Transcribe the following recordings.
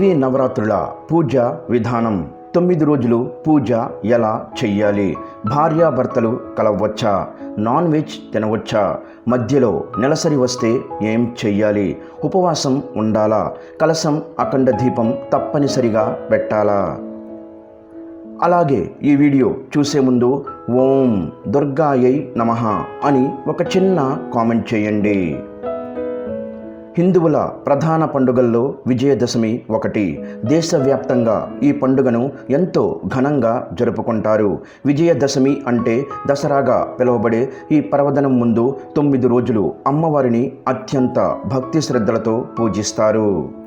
దేవీ నవరాత్రుల పూజ విధానం. తొమ్మిది రోజులు పూజ ఎలా చెయ్యాలి? భార్యాభర్తలు కలవచ్చా? నాన్ వెజ్ తినవచ్చా? మధ్యలో నెలసరి వస్తే ఏం చెయ్యాలి? ఉపవాసం ఉండాలా? కలసం అఖండ దీపం తప్పనిసరిగా పెట్టాలా? అలాగే ఈ వీడియో చూసే ముందు ఓం దుర్గాయై నమ అని ఒక చిన్న కామెంట్ చేయండి. హిందువుల ప్రధాన పండుగల్లో విజయదశమి ఒకటి. దేశవ్యాప్తంగా ఈ పండుగను ఎంతో ఘనంగా జరుపుకుంటారు. విజయదశమి అంటే దసరాగా పిలువబడే ఈ పర్వదనం ముందు తొమ్మిది రోజులు అమ్మవారిని అత్యంత భక్తి శ్రద్ధలతో పూజిస్తారు.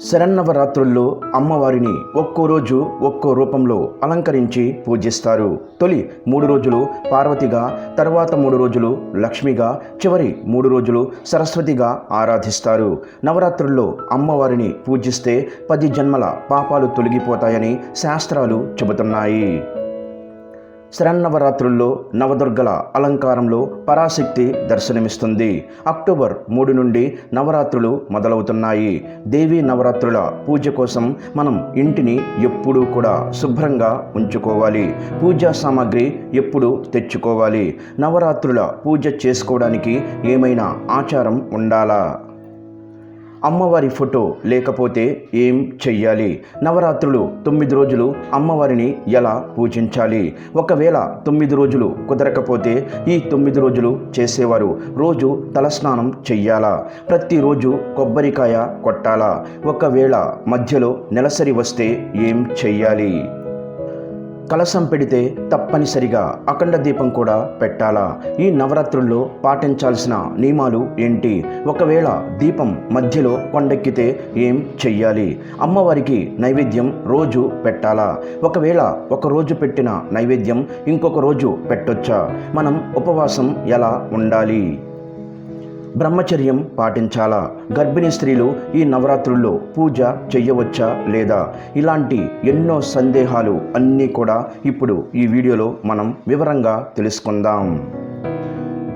శరన్నవరాత్రుల్లో అమ్మవారిని ఒక్కో రోజు ఒక్కో రూపంలో అలంకరించి పూజిస్తారు. తొలి మూడు రోజులు పార్వతిగా తర్వాత మూడు రోజులు లక్ష్మిగా చివరి మూడు రోజులు సరస్వతిగా ఆరాధిస్తారు. నవరాత్రుల్లో అమ్మవారిని పూజిస్తే పది జన్మల పాపాలు తొలగిపోతాయని శాస్త్రాలు చెబుతున్నాయి. శరన్నవరాత్రుల్లో నవదుర్గల అలంకారంలో పరాశక్తి దర్శనమిస్తుంది. అక్టోబర్ మూడు నుండి నవరాత్రులు మొదలవుతున్నాయి. దేవీ నవరాత్రుల పూజ కోసం మనం ఇంటిని ఎప్పుడూ కూడా శుభ్రంగా ఉంచుకోవాలి. పూజా సామాగ్రి ఎప్పుడు తెచ్చుకోవాలి. నవరాత్రుల పూజ చేసుకోవడానికి ఏమైనా ఆచారం ఉండాలా? అమ్మవారి ఫోటో లేకపోతే ఏం చెయ్యాలి? నవరాత్రులు తొమ్మిది రోజులు అమ్మవారిని ఎలా పూజించాలి? ఒకవేళ తొమ్మిది రోజులు కుదరకపోతే ఈ తొమ్మిది రోజులు చేసేవారు రోజు తలస్నానం చెయ్యాలా? ప్రతిరోజు కొబ్బరికాయ కొట్టాలా? ఒకవేళ మధ్యలో నెలసరి వస్తే ఏం చెయ్యాలి? కలసం పెడితే తప్పనిసరిగా అఖండ దీపం కూడా పెట్టాలా? ఈ నవరాత్రుల్లో పాటించాల్సిన నియమాలు ఏంటి? ఒకవేళ దీపం మధ్యలో కొండెక్కితే ఏం చెయ్యాలి? అమ్మవారికి నైవేద్యం రోజు పెట్టాలా? ఒకవేళ ఒక రోజు పెట్టిన నైవేద్యం ఇంకొక రోజు పెట్టొచ్చా? మనం ఉపవాసం ఎలా ఉండాలి? బ్రహ్మచర్యం పాటించాలా? గర్భిణీ స్త్రీలు ఈ నవరాత్రుల్లో పూజ చెయ్యవచ్చా లేదా? ఇలాంటి ఎన్నో సందేహాలు అన్నీ కూడా ఇప్పుడు ఈ వీడియోలో మనం వివరంగా తెలుసుకుందాం.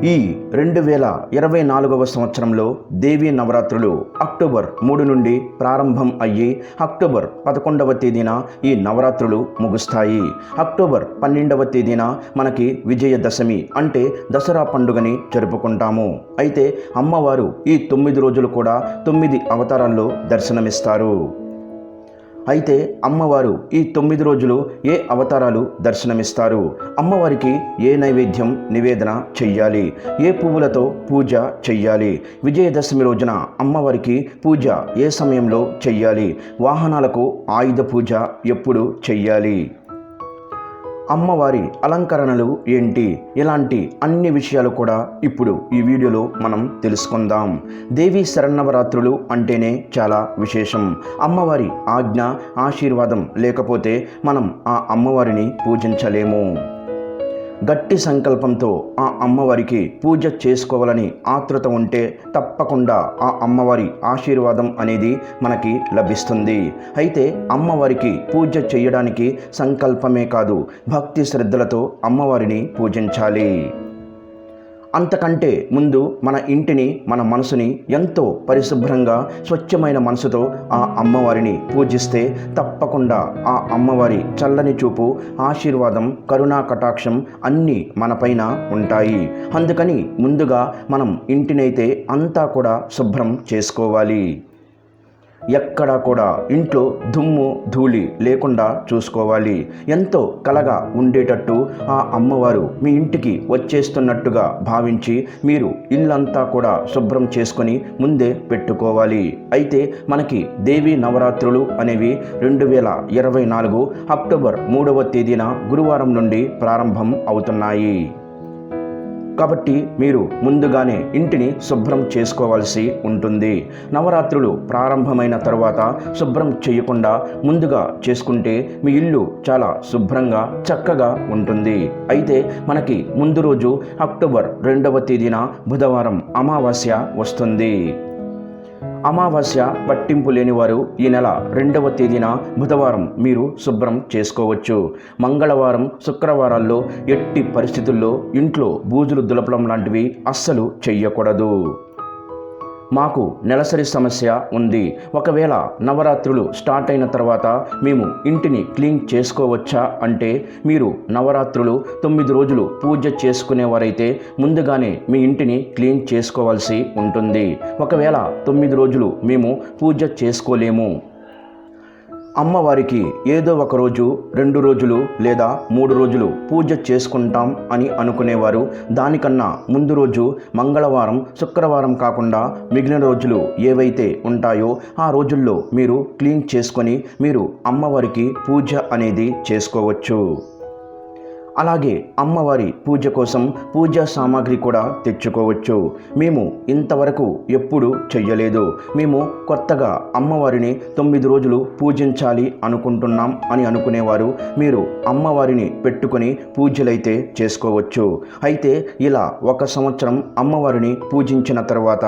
ఈ రెండు వేల ఇరవై నాలుగవ సంవత్సరంలో దేవీ నవరాత్రులు అక్టోబర్ మూడు నుండి ప్రారంభం అయ్యి అక్టోబర్ పదకొండవ తేదీన ఈ నవరాత్రులు ముగుస్తాయి. అక్టోబర్ పన్నెండవ తేదీన మనకి విజయదశమి అంటే దసరా పండుగని జరుపుకుంటాము. అయితే అమ్మవారు ఈ తొమ్మిది రోజులు కూడా తొమ్మిది అవతారాల్లో దర్శనమిస్తారు. అయితే అమ్మవారు ఈ తొమ్మిది రోజులు ఏ అవతారాలు దర్శనమిస్తారు? అమ్మవారికి ఏ నైవేద్యం నివేదన చెయ్యాలి? ఏ పువ్వులతో పూజ చెయ్యాలి? విజయదశమి రోజున అమ్మవారికి పూజ ఏ సమయంలో చెయ్యాలి? వాహనాలకు ఆయుధ పూజ ఎప్పుడు చెయ్యాలి? అమ్మవారి అలంకరణలు ఏంటి? ఇలాంటి అన్ని విషయాలు కూడా ఇప్పుడు ఈ వీడియోలో మనం తెలుసుకుందాం. దేవి శరన్నవరాత్రులు అంటేనే చాలా విశేషం. అమ్మవారి ఆజ్ఞ ఆశీర్వాదం లేకపోతే మనం ఆ అమ్మవారిని పూజించలేము. గట్టి సంకల్పంతో ఆ అమ్మవారికి పూజ చేసుకోవాలని ఆతృత ఉంటే తప్పకుండా ఆ అమ్మవారి ఆశీర్వాదం అనేది మనకి లభిస్తుంది. అయితే అమ్మవారికి పూజ చేయడానికి సంకల్పమే కాదు భక్తి శ్రద్ధలతో అమ్మవారిని పూజించాలి. అంతకంటే ముందు మన ఇంటిని మన మనసుని ఎంతో పరిశుభ్రంగా స్వచ్ఛమైన మనసుతో ఆ అమ్మవారిని పూజిస్తే తప్పకుండా ఆ అమ్మవారి చల్లని చూపు ఆశీర్వాదం కరుణా కటాక్షం అన్నీ మనపైన ఉంటాయి. అందుకని ముందుగా మనం ఇంటినైతే అంతా కూడా శుభ్రం చేసుకోవాలి. ఎక్కడా కూడా ఇంట్లో దుమ్ము ధూళి లేకుండా చూసుకోవాలి. ఎంతో కలగా ఉండేటట్టు ఆ అమ్మవారు మీ ఇంటికి వచ్చేస్తున్నట్టుగా భావించి మీరు ఇల్లంతా కూడా శుభ్రం చేసుకొని ముందే పెట్టుకోవాలి. అయితే మనకి దేవీ నవరాత్రులు అనేవి రెండు వేల ఇరవై నాలుగు అక్టోబర్ మూడవ తేదీన గురువారం నుండి ప్రారంభం అవుతున్నాయి. కాబట్టి మీరు ముందుగానే ఇంటిని శుభ్రం చేసుకోవాల్సి ఉంటుంది. నవరాత్రులు ప్రారంభమైన తర్వాత శుభ్రం చేయకుండా ముందుగా చేసుకుంటే మీ ఇల్లు చాలా శుభ్రంగా చక్కగా ఉంటుంది. అయితే మనకి ముందు రోజు అక్టోబర్ రెండవ తేదీన బుధవారం అమావాస్య వస్తుంది. అమావాస్య పట్టింపు లేనివారు ఈ నెల రెండవ తేదీన బుధవారం మీరు శుభ్రం చేసుకోవచ్చు. మంగళవారం శుక్రవారాల్లో ఎట్టి పరిస్థితుల్లో ఇంట్లో బూజులు దులపడం లాంటివి అస్సలు చెయ్యకూడదు. మాకు నెలసరి సమస్య ఉంది. ఒకవేళ నవరాత్రులు స్టార్ట్ అయిన తర్వాత మేము ఇంటిని క్లీన్ చేసుకోవచ్చా అంటే మీరు నవరాత్రులు తొమ్మిది రోజులు పూజ చేసుకునేవారైతే ముందుగానే మీ ఇంటిని క్లీన్ చేసుకోవాల్సి ఉంటుంది. ఒకవేళ తొమ్మిది రోజులు మేము పూజ చేసుకోలేము. అమ్మవారికి ఏదో ఒక రోజు రెండు రోజులు లేదా మూడు రోజులు పూజ చేసుకుంటాం అని అనుకునేవారు. దానికన్నా ముందు రోజు మంగళవారం శుక్రవారం కాకుండా మిగిలిన రోజులు ఏవైతే ఉంటాయో ఆ రోజుల్లో మీరు క్లీన్ చేసుకొని మీరు అమ్మవారికి పూజ అనేది చేసుకోవచ్చు. అలాగే అమ్మవారి పూజ కోసం పూజా సామాగ్రి కూడా తెచ్చుకోవచ్చు. మేము ఇంతవరకు ఎప్పుడు చెయ్యలేదు. మేము కొత్తగా అమ్మవారిని తొమ్మిది రోజులు పూజించాలి అనుకుంటున్నాం అని అనుకునేవారు. మీరు అమ్మవారిని పెట్టుకొని పూజలైతే చేసుకోవచ్చు. అయితే ఇలా ఒక సంవత్సరం అమ్మవారిని పూజించిన తర్వాత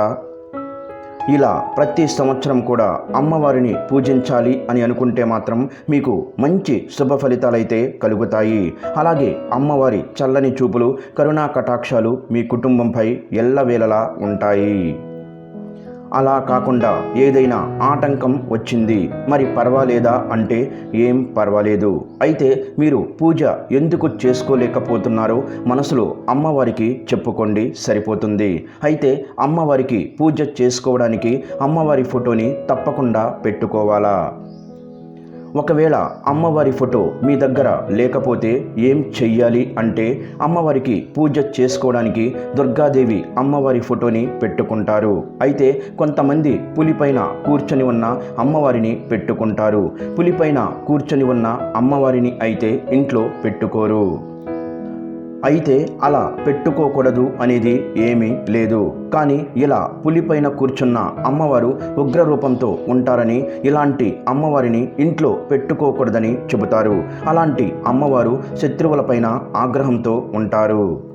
ఇలా ప్రతి సంవత్సరం కూడా అమ్మవారిని పూజించాలి అని అనుకుంటే మాత్రం మీకు మంచి శుభ ఫలితాలైతే కలుగుతాయి. అలాగే అమ్మవారి చల్లని చూపులు కరుణా కటాక్షాలు మీ కుటుంబంపై ఎల్లవేళలా ఉంటాయి. అలా కాకుండా ఏదైనా ఆటంకం వచ్చింది మరి పర్వాలేదా అంటే ఏం పర్వాలేదు. అయితే మీరు పూజ ఎందుకు చేసుకోలేకపోతున్నారో మనసులో అమ్మవారికి చెప్పుకోండి సరిపోతుంది. అయితే అమ్మవారికి పూజ చేసుకోవడానికి అమ్మవారి ఫోటోని తప్పకుండా పెట్టుకోవాలా? ఒకవేళ అమ్మవారి ఫోటో మీ దగ్గర లేకపోతే ఏం చెయ్యాలి అంటే అమ్మవారికి పూజ చేసుకోవడానికి దుర్గాదేవి అమ్మవారి ఫోటోని పెట్టుకుంటారు. అయితే కొంతమంది పులిపైన కూర్చొని ఉన్న అమ్మవారిని పెట్టుకుంటారు. పులిపైన కూర్చొని ఉన్న అమ్మవారిని అయితే ఇంట్లో పెట్టుకోరు. అయితే అలా పెట్టుకోకూడదు అనేది ఏమీ లేదు. కానీ ఇలా పులిపైన కూర్చున్న అమ్మవారు ఉగ్రరూపంతో ఉంటారని ఇలాంటి అమ్మవారిని ఇంట్లో పెట్టుకోకూడదని చెబుతారు. అలాంటి అమ్మవారు శత్రువులపైన ఆగ్రహంతో ఉంటారు.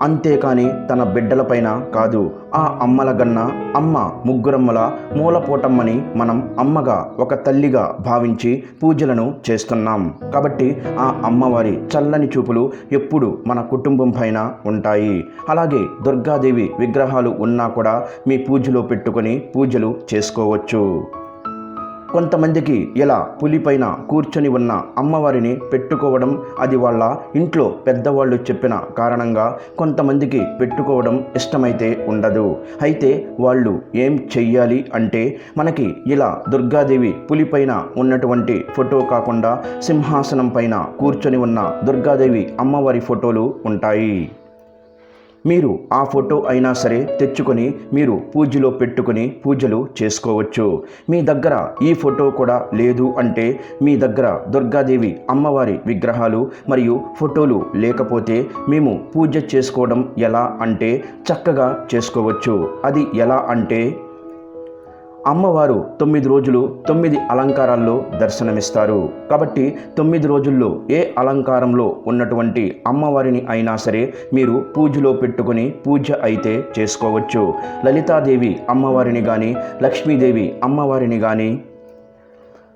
అంతేకాని తన బిడ్డలపైన కాదు. ఆ అమ్మల గన్న అమ్మ ముగ్గురమ్మల మూలపోటమ్మని మనం అమ్మగా ఒక తల్లిగా భావించి పూజలను చేస్తున్నాం. కాబట్టి ఆ అమ్మవారి చల్లని చూపులు ఎప్పుడు మన కుటుంబం పైన ఉంటాయి. అలాగే దుర్గాదేవి విగ్రహాలు ఉన్నా కూడా మీ పూజలో పెట్టుకొని పూజలు చేసుకోవచ్చు. కొంతమందికి ఇలా పులిపైన కూర్చొని ఉన్న అమ్మవారిని పెట్టుకోవడం అది వాళ్ళ ఇంట్లో పెద్దవాళ్ళు చెప్పిన కారణంగా కొంతమందికి పెట్టుకోవడం ఇష్టమైతే ఉండదు. అయితే వాళ్ళు ఏం చెయ్యాలి అంటే మనకి ఇలా దుర్గాదేవి పులిపైన ఉన్నటువంటి ఫోటో కాకుండా సింహాసనం పైన కూర్చొని ఉన్న దుర్గాదేవి అమ్మవారి ఫోటోలు ఉంటాయి. మీరు ఆ ఫోటో అయినా సరే తెచ్చుకొని మీరు పూజలో పెట్టుకొని పూజలు చేసుకోవచ్చు. మీ దగ్గర ఈ ఫోటో కూడా లేదు అంటే మీ దగ్గర దుర్గాదేవి అమ్మవారి విగ్రహాలు మరియు ఫోటోలు లేకపోతే మేము పూజ చేసుకోవడం ఎలా అంటే చక్కగా చేసుకోవచ్చు. అది ఎలా అంటే అమ్మవారు తొమ్మిది రోజులు తొమ్మిది అలంకారాల్లో దర్శనమిస్తారు. కాబట్టి తొమ్మిది రోజుల్లో ఏ అలంకారంలో ఉన్నటువంటి అమ్మవారిని అయినా సరే మీరు పూజలో పెట్టుకుని పూజ అయితే చేసుకోవచ్చు. లలితాదేవి అమ్మవారిని కానీ లక్ష్మీదేవి అమ్మవారిని కానీ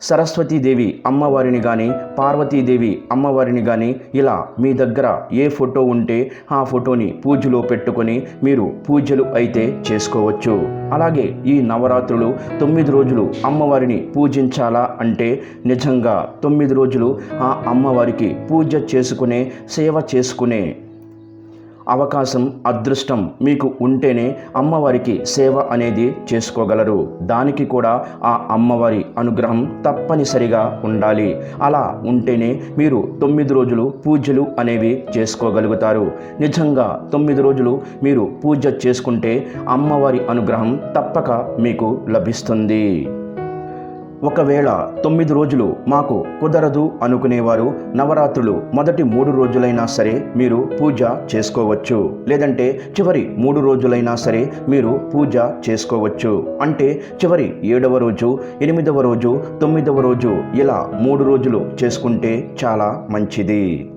సరస్వతీదేవి అమ్మవారిని కానీ పార్వతీదేవి అమ్మవారిని కానీ ఇలా మీ దగ్గర ఏ ఫోటో ఉంటే ఆ ఫోటోని పూజలో పెట్టుకొని మీరు పూజలు అయితే చేసుకోవచ్చు. అలాగే ఈ నవరాత్రులు తొమ్మిది రోజులు అమ్మవారిని పూజించాలా అంటే నిజంగా తొమ్మిది రోజులు ఆ అమ్మవారికి పూజ చేసుకునే సేవ చేసుకునే అవకాశం అదృష్టం మీకు ఉంటేనే అమ్మవారికి సేవ అనేది చేసుకోగలరు. దానికి కూడా ఆ అమ్మవారి అనుగ్రహం తప్పనిసరిగా ఉండాలి. అలా ఉంటేనే మీరు తొమ్మిది రోజులు పూజలు అనేవి చేసుకోగలుగుతారు. నిజంగా తొమ్మిది రోజులు మీరు పూజ చేసుకుంటే అమ్మవారి అనుగ్రహం తప్పక మీకు లభిస్తుంది. ఒకవేళ తొమ్మిది రోజులు మాకు కుదరదు అనుకునేవారు నవరాత్రులు మొదటి మూడు రోజులైనా సరే మీరు పూజ చేసుకోవచ్చు. లేదంటే చివరి మూడు రోజులైనా సరే మీరు పూజ చేసుకోవచ్చు. అంటే చివరి ఏడవ రోజు ఎనిమిదవ రోజు తొమ్మిదవ రోజు ఇలా మూడు రోజులు చేసుకుంటే చాలా మంచిది.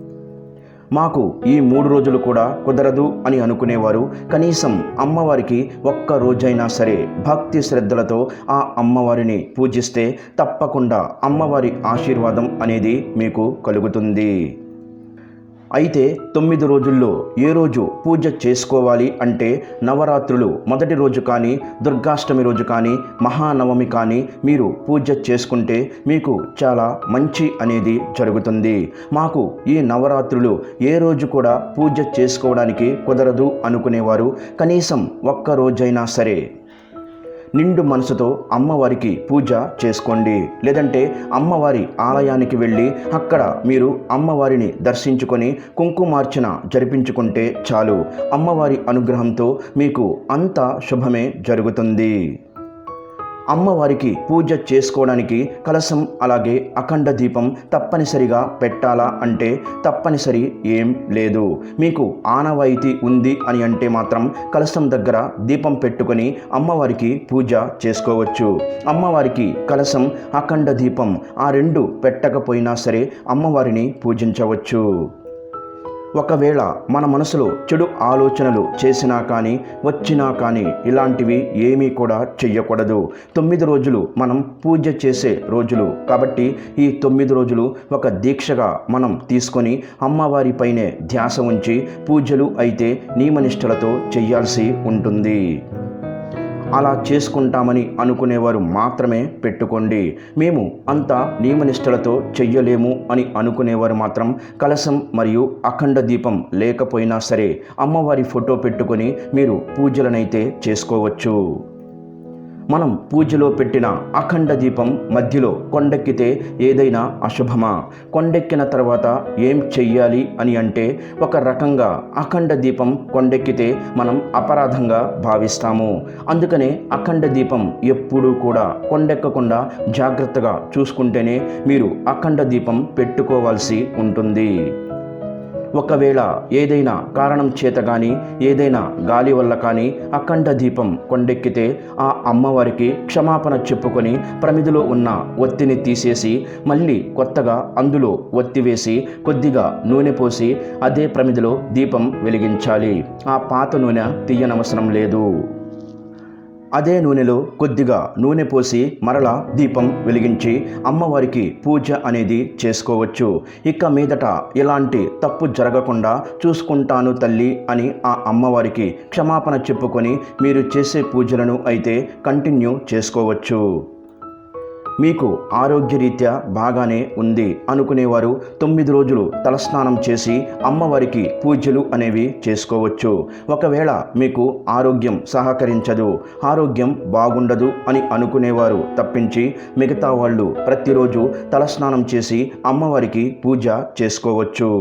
మాకు ఈ మూడు రోజులు కూడా కుదరదు అని అనుకునేవారు. కనీసం అమ్మవారికి ఒక్క రోజైనా సరే భక్తి శ్రద్ధలతో ఆ అమ్మవారిని పూజిస్తే తప్పకుండా అమ్మవారి ఆశీర్వాదం అనేది మీకు కలుగుతుంది. అయితే తొమ్మిది రోజుల్లో ఏ రోజు పూజ చేసుకోవాలి అంటే నవరాత్రులు మొదటి రోజు కానీ దుర్గాష్టమి రోజు కానీ మహానవమి కానీ మీరు పూజ చేసుకుంటే మీకు చాలా మంచి అనేది జరుగుతుంది. మాకు ఈ నవరాత్రులు ఏ రోజు కూడా పూజ చేసుకోవడానికి కుదరదు అనుకునేవారు. కనీసం ఒక్క రోజైనా సరే. నిండు మనసుతో అమ్మవారికి పూజ చేసుకోండి. లేదంటే అమ్మవారి ఆలయానికి వెళ్ళి అక్కడ మీరు అమ్మవారిని దర్శించుకొని కుంకుమార్చన జరిపించుకుంటే చాలు. అమ్మవారి అనుగ్రహంతో మీకు అంత శుభమే జరుగుతుంది. అమ్మవారికి పూజ చేసుకోవడానికి కలశం అలాగే అఖండ దీపం తప్పనిసరిగా పెట్టాలా అంటే తప్పనిసరి ఏం లేదు. మీకు ఆనవాయితీ ఉంది అని అంటే మాత్రం కలశం దగ్గర దీపం పెట్టుకొని అమ్మవారికి పూజ చేసుకోవచ్చు. అమ్మవారికి కలశం అఖండ దీపం ఆ రెండు పెట్టకపోయినా సరే అమ్మవారిని పూజించవచ్చు. ఒకవేళ మన మనసులో చెడు ఆలోచనలు చేసినా కానీ వచ్చినా కానీ ఇలాంటివి ఏమీ కూడా చెయ్యకూడదు. తొమ్మిది రోజులు మనం పూజ చేసే రోజులు. కాబట్టి ఈ తొమ్మిది రోజులు ఒక దీక్షగా మనం తీసుకొని అమ్మవారిపైనే ధ్యాస ఉంచి పూజలు అయితే నియమనిష్టలతో చెయ్యాల్సి ఉంటుంది. అలా చేసుకుంటామని అనుకునేవారు మాత్రమే పెట్టుకోండి. మేము అంత నియమనిష్టలతో చెయ్యలేము అని అనుకునేవారు మాత్రం కలశం మరియు అఖండ దీపం లేకపోయినా సరే అమ్మవారి ఫోటో పెట్టుకొని మీరు పూజలనైతే చేసుకోవచ్చు. మనం పూజలో పెట్టిన అఖండ దీపం మధ్యలో కొండెక్కితే ఏదైనా అశుభమా? కొండెక్కిన తర్వాత ఏం చెయ్యాలి అని అంటే ఒక రకంగా అఖండ దీపం కొండెక్కితే మనం అపరాధంగా భావిస్తాము. అందుకనే అఖండ దీపం ఎప్పుడూ కూడా కొండెక్కకుండా జాగ్రత్తగా చూసుకుంటేనే మీరు అఖండ దీపం పెట్టుకోవాల్సి ఉంటుంది. ఒకవేళ ఏదైనా కారణం చేత కానీ ఏదైనా గాలి వల్ల కానీ అఖండ దీపం కొండెక్కితే ఆ అమ్మవారికి క్షమాపణ చెప్పుకొని ప్రమిదిలో ఉన్న ఒత్తిని తీసేసి మళ్ళీ కొత్తగా అందులో ఒత్తి వేసి కొద్దిగా నూనె పోసి అదే ప్రమిదిలో దీపం వెలిగించాలి. ఆ పాత నూనె తీయనవసరం లేదు. అదే నూనెలో కొద్దిగా నూనె పోసి మరలా దీపం వెలిగించి అమ్మవారికి పూజ అనేది చేసుకోవచ్చు. ఇక మీదట ఇలాంటి తప్పు జరగకుండా చూసుకుంటాను తల్లి అని ఆ అమ్మవారికి క్షమాపణ చెప్పుకొని మీరు చేసే పూజలను అయితే కంటిన్యూ చేసుకోవచ్చు. మీకు ఆరోగ్యరీత్యా బాగానే ఉంది అనుకునేవారు తొమ్మిది రోజులు తలస్నానం చేసి అమ్మవారికి పూజలు అనేవి చేసుకోవచ్చు. ఒకవేళ మీకు ఆరోగ్యం సహకరించదు ఆరోగ్యం బాగుండదు అని అనుకునేవారు తప్పించి మిగతా వాళ్ళు ప్రతిరోజు తలస్నానం చేసి అమ్మవారికి పూజ చేసుకోవచ్చు.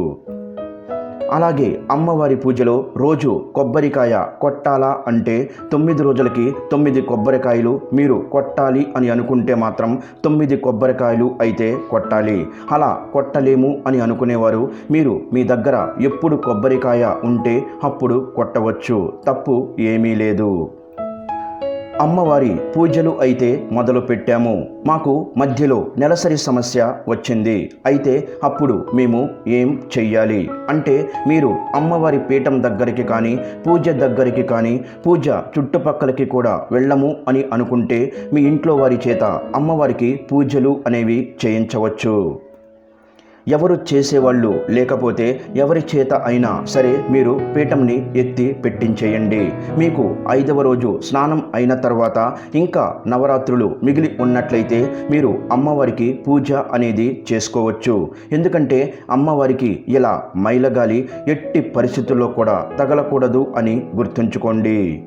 అలాగే అమ్మవారి పూజలో రోజు కొబ్బరికాయ కొట్టాలా అంటే తొమ్మిది రోజులకి తొమ్మిది కొబ్బరికాయలు మీరు కొట్టాలి అని అనుకుంటే మాత్రం తొమ్మిది కొబ్బరికాయలు అయితే కొట్టాలి. అలా కొట్టలేము అని అనుకునేవారు. మీరు మీ దగ్గర ఎప్పుడు కొబ్బరికాయ ఉంటే అప్పుడు కొట్టవచ్చు. తప్పు ఏమీ లేదు. అమ్మవారి పూజలు అయితే మొదలు పెట్టాము. మాకు మధ్యలో నెలసరి సమస్య వచ్చింది. అయితే అప్పుడు మేము ఏం చెయ్యాలి? అంటే మీరు అమ్మవారి పీఠం దగ్గరికి కానీ పూజ దగ్గరికి కానీ పూజ చుట్టుపక్కలకి కూడా వెళ్ళము అని అనుకుంటే మీ ఇంట్లో వారి చేత అమ్మవారికి పూజలు అనేవి చేయించవచ్చు. ఎవరు చేసేవాళ్ళు లేకపోతే ఎవరి చేత అయినా సరే మీరు పీఠంని ఎత్తి పెట్టించేయండి. మీకు ఐదవ రోజు స్నానం అయిన తర్వాత ఇంకా నవరాత్రులు మిగిలి ఉన్నట్లయితే మీరు అమ్మవారికి పూజ అనేది చేసుకోవచ్చు. ఎందుకంటే అమ్మవారికి ఇలా మైలగాలి ఎట్టి పరిస్థితుల్లో కూడా తగలకూడదు అని గుర్తుంచుకోండి.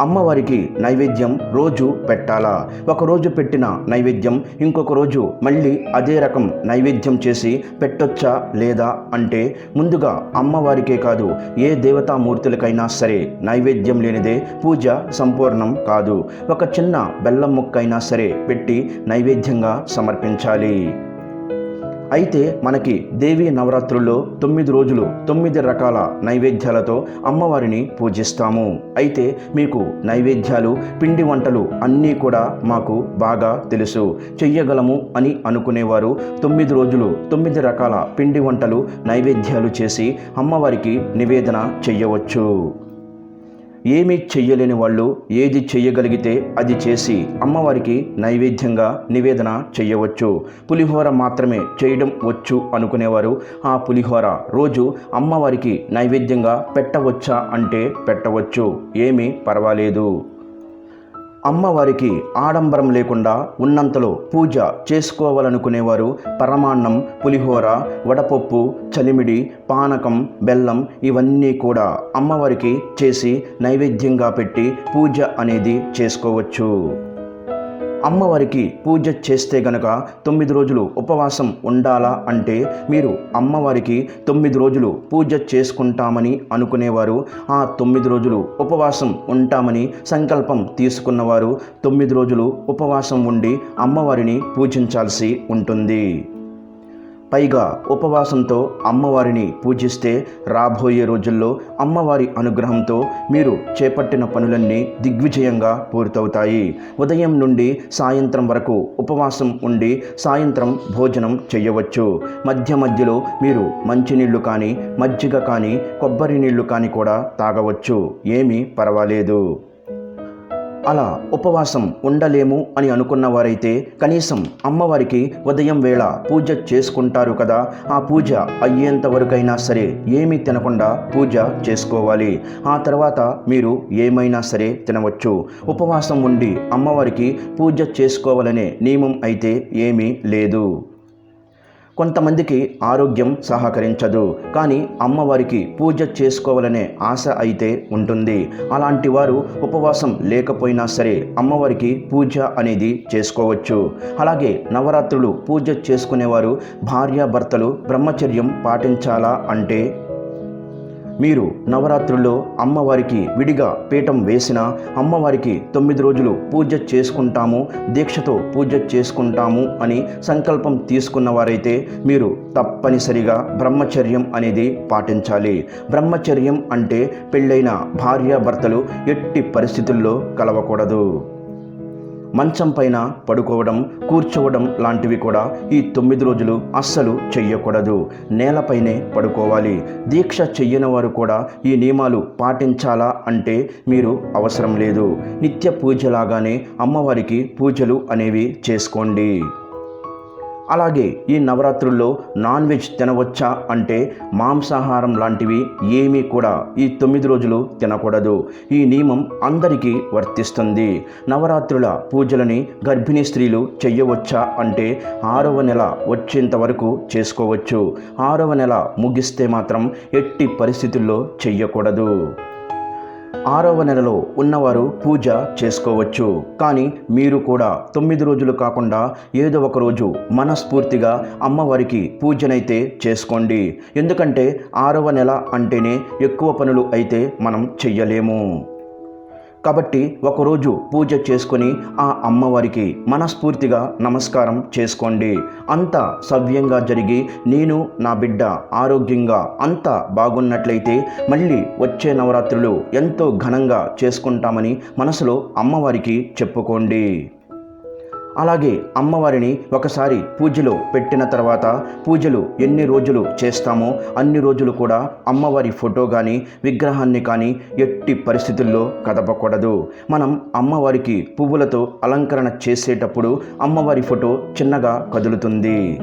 అమ్మవారికి నైవేద్యం రోజు పెట్టాలా? ఒకరోజు పెట్టిన నైవేద్యం ఇంకొక రోజు మళ్ళీ అదే రకం నైవేద్యం చేసి పెట్టొచ్చా లేదా అంటే ముందుగా అమ్మవారికే కాదు ఏ దేవతామూర్తులకైనా సరే నైవేద్యం లేనిదే పూజ సంపూర్ణం కాదు. ఒక చిన్న బెల్లం ముక్కైనా సరే పెట్టి నైవేద్యంగా సమర్పించాలి. అయితే మనకి దేవీ నవరాత్రుల్లో తొమ్మిది రోజులు తొమ్మిది రకాల నైవేద్యాలతో అమ్మవారిని పూజిస్తాము. అయితే మీకు నైవేద్యాలు పిండి వంటలు అన్నీ కూడా మాకు బాగా తెలుసు. చెయ్యగలము అని అనుకునేవారు. తొమ్మిది రోజులు తొమ్మిది రకాల పిండి వంటలు నైవేద్యాలు చేసి అమ్మవారికి నివేదన చెయ్యవచ్చు. ఏమీ చెయ్యలేని వాళ్ళు ఏది చెయ్యగలిగితే అది చేసి అమ్మవారికి నైవేద్యంగా నివేదన చేయవచ్చు పులిహోర మాత్రమే చేయడం వచ్చు అనుకునేవారు. ఆ పులిహోర రోజు అమ్మవారికి నైవేద్యంగా పెట్టవచ్చా అంటే పెట్టవచ్చు. ఏమీ పర్వాలేదు. అమ్మవారికి ఆడంబరం లేకుండా ఉన్నంతలో పూజ చేసుకోవాలనుకునేవారు పరమాన్నం పులిహోర వడపప్పు చలిమిడి పానకం బెల్లం ఇవన్నీ కూడా అమ్మవారికి చేసి నైవేద్యంగా పెట్టి పూజ అనేది చేసుకోవచ్చు. అమ్మవారికి పూజ చేస్తే గనక తొమ్మిది రోజులు ఉపవాసం ఉండాలా అంటే మీరు అమ్మవారికి తొమ్మిది రోజులు పూజ చేసుకుంటామని అనుకునేవారు ఆ తొమ్మిది రోజులు ఉపవాసం ఉంటామని సంకల్పం తీసుకున్నవారు తొమ్మిది రోజులు ఉపవాసం ఉండి అమ్మవారిని పూజించాల్సి ఉంటుంది. పైగా ఉపవాసంతో అమ్మవారిని పూజిస్తే రాబోయే రోజుల్లో అమ్మవారి అనుగ్రహంతో మీరు చేపట్టిన పనులన్నీ దిగ్విజయంగా పూర్తవుతాయి. ఉదయం నుండి సాయంత్రం వరకు ఉపవాసం ఉండి సాయంత్రం భోజనం చేయవచ్చు. మధ్య మధ్యలో మీరు మంచినీళ్ళు కానీ మజ్జిగ కానీ కొబ్బరి నీళ్ళు కానీ కూడా తాగవచ్చు. ఏమీ పర్వాలేదు. అలా ఉపవాసం ఉండలేము అని అనుకున్న వారైతే కనీసం అమ్మవారికి ఉదయం వేళ పూజ చేసుకుంటారు కదా ఆ పూజ అయ్యేంత వరకైనా సరే ఏమీ తినకుండా పూజ చేసుకోవాలి. ఆ తర్వాత మీరు ఏమైనా సరే తినవచ్చు. ఉపవాసం ఉండి అమ్మవారికి పూజ చేసుకోవాలనే నియమం అయితే ఏమీ లేదు. కొంతమందికి ఆరోగ్యం సహకరించదు. కానీ అమ్మవారికి పూజ చేసుకోవాలనే ఆశ అయితే ఉంటుంది. అలాంటి వారు ఉపవాసం లేకపోయినా సరే అమ్మవారికి పూజ అనేది చేసుకోవచ్చు. అలాగే నవరాత్రులు పూజ చేసుకునేవారు భార్యాభర్తలు బ్రహ్మచర్యం పాటించాలా అంటే మీరు నవరాత్రుల్లో అమ్మవారికి విడిగా పీఠం వేసిన అమ్మవారికి తొమ్మిది రోజులు పూజ చేసుకుంటాము దీక్షతో పూజ చేసుకుంటాము అని సంకల్పం తీసుకున్నవారైతే మీరు తప్పనిసరిగా బ్రహ్మచర్యం అనేది పాటించాలి. బ్రహ్మచర్యం అంటే పెళ్ళైన భార్యాభర్తలు ఎట్టి పరిస్థితుల్లో కలవకూడదు. మంచం పైన పడుకోవడం కూర్చోవడం లాంటివి కూడా ఈ తొమ్మిది రోజులు అస్సలు చెయ్యకూడదు. నేలపైనే పడుకోవాలి. దీక్ష చెయ్యని వారు కూడా ఈ నియమాలు పాటించాలా అంటే మీరు అవసరం లేదు. నిత్య పూజలాగానే అమ్మవారికి పూజలు అనేవి చేసుకోండి. అలాగే ఈ నవరాత్రుల్లో నాన్ వెజ్ తినవచ్చా అంటే మాంసాహారం లాంటివి ఏమీ కూడా ఈ తొమ్మిది రోజులు తినకూడదు. ఈ నియమం అందరికీ వర్తిస్తుంది. నవరాత్రుల పూజలని గర్భిణీ స్త్రీలు చెయ్యవచ్చా అంటే ఆరవ నెల వచ్చేంత వరకు చేసుకోవచ్చు. ఆరవ నెల ముగిస్తే మాత్రం ఎట్టి పరిస్థితుల్లో చెయ్యకూడదు. ఆరవ నెలలో ఉన్నవారు పూజ చేసుకోవచ్చు. కానీ మీరు కూడా తొమ్మిది రోజులు కాకుండా ఏదో ఒక రోజు మనస్ఫూర్తిగా అమ్మవారికి పూజనైతే చేసుకోండి. ఎందుకంటే ఆరవ నెల అంటేనే ఎక్కువ పనులు అయితే మనం చెయ్యలేము. కాబట్టి ఒకరోజు పూజ చేసుకొని ఆ అమ్మవారికి మనస్ఫూర్తిగా నమస్కారం చేసుకోండి. అంత సవ్యంగా జరిగి నేను నా బిడ్డ ఆరోగ్యంగా అంత బాగున్నట్లయితే మళ్ళీ వచ్చే నవరాత్రులు ఎంతో ఘనంగా చేసుకుంటామని మనసులో అమ్మవారికి చెప్పుకోండి. అలాగే అమ్మవారిని ఒకసారి పూజలో పెట్టిన తర్వాత పూజలు ఎన్ని రోజులు చేస్తామో అన్ని రోజులు కూడా అమ్మవారి ఫోటో కానీ విగ్రహాన్ని కానీ ఎట్టి పరిస్థితుల్లో కదపకూడదు. మనం అమ్మవారికి పువ్వులతో అలంకరణ చేసేటప్పుడు అమ్మవారి ఫోటో చిన్నగా కదులుతుంది.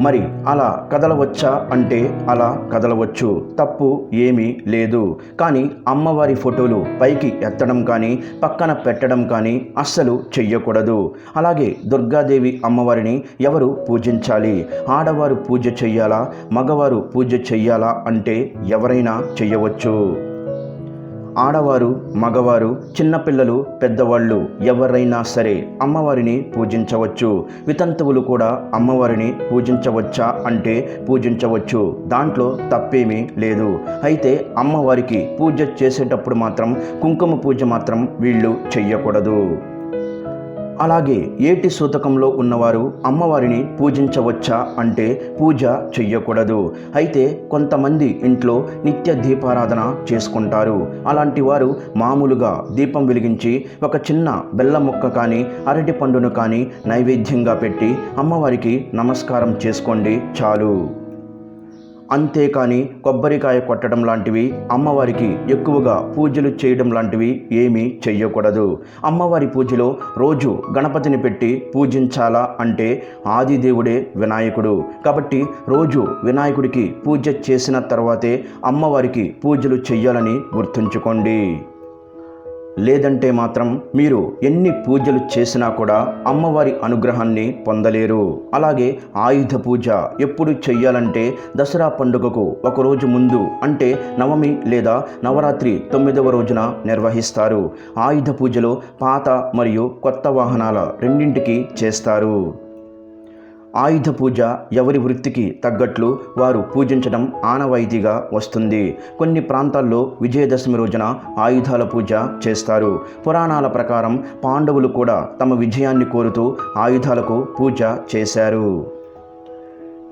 మరి అలా కదలవచ్చా అంటే అలా కదలవచ్చు. తప్పు ఏమీ లేదు. కానీ అమ్మవారి ఫోటోలు పైకి ఎత్తడం కానీ పక్కన పెట్టడం కానీ అస్సలు చెయ్యకూడదు. అలాగే దుర్గాదేవి అమ్మవారిని ఎవరు పూజించాలి? ఆడవారు పూజ చెయ్యాలా? మగవారు పూజ చెయ్యాలా అంటే ఎవరైనా చెయ్యవచ్చు. ఆడవారు మగవారు చిన్నపిల్లలు పెద్దవాళ్ళు ఎవరైనా సరే అమ్మవారిని పూజించవచ్చు. వితంతువులు కూడా అమ్మవారిని పూజించవచ్చా అంటే పూజించవచ్చు. దాంట్లో తప్పేమీ లేదు. అయితే అమ్మవారికి పూజ చేసేటప్పుడు మాత్రం కుంకుమ పూజ మాత్రం వీళ్ళు చెయ్యకూడదు. అలాగే ఏటి సూతకంలో ఉన్నవారు అమ్మవారిని పూజించవచ్చా అంటే పూజ చెయ్యకూడదు. అయితే కొంతమంది ఇంట్లో నిత్య దీపారాధన చేసుకుంటారు. అలాంటి వారు మామూలుగా దీపం వెలిగించి ఒక చిన్న బెల్ల ముక్క కానీ అరటి పండును కానీ నైవేద్యంగా పెట్టి అమ్మవారికి నమస్కారం చేసుకోండి చాలు. అంతేకాని కొబ్బరికాయ కొట్టడం లాంటివి అమ్మవారికి ఎక్కువగా పూజలు చేయడం లాంటివి ఏమీ చెయ్యకూడదు. అమ్మవారి పూజలో రోజు గణపతిని పెట్టి పూజించాలా అంటే ఆదిదేవుడే వినాయకుడు. కాబట్టి రోజు వినాయకుడికి పూజ చేసిన తర్వాతే అమ్మవారికి పూజలు చెయ్యాలని గుర్తుంచుకోండి. లేదంటే మాత్రం మీరు ఎన్ని పూజలు చేసినా కూడా అమ్మవారి అనుగ్రహాన్ని పొందలేరు. అలాగే ఆయుధ పూజ ఎప్పుడు చెయ్యాలంటే దసరా పండుగకు ఒకరోజు ముందు అంటే నవమి లేదా నవరాత్రి తొమ్మిదవ రోజున నిర్వహిస్తారు. ఆయుధ పూజలో పాత మరియు కొత్త వాహనాల రెండింటికి చేస్తారు. ఆయుధ పూజ ఎవరి వృత్తికి తగ్గట్లు వారు పూజించడం ఆనవాయితీగా వస్తుంది. కొన్ని ప్రాంతాల్లో విజయదశమి రోజున ఆయుధాల పూజ చేస్తారు. పురాణాల ప్రకారం పాండవులు కూడా తమ విజయాన్ని కోరుతూ ఆయుధాలకు పూజ చేశారు.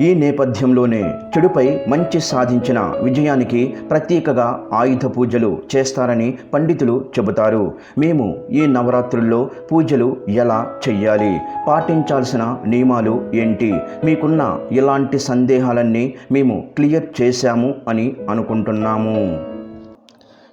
ఈ నేపథ్యంలోనే చెడుపై మంచి సాధించిన విజయానికి ప్రత్యేకగా ఆయుధ పూజలు చేస్తారని పండితులు చెబుతారు. మేము ఈ నవరాత్రుల్లో పూజలు ఎలా చెయ్యాలి? పాటించాల్సిన నియమాలు ఏంటి? మీకున్న ఇలాంటి సందేహాలన్నీ మేము క్లియర్ చేశాము అని అనుకుంటున్నాము.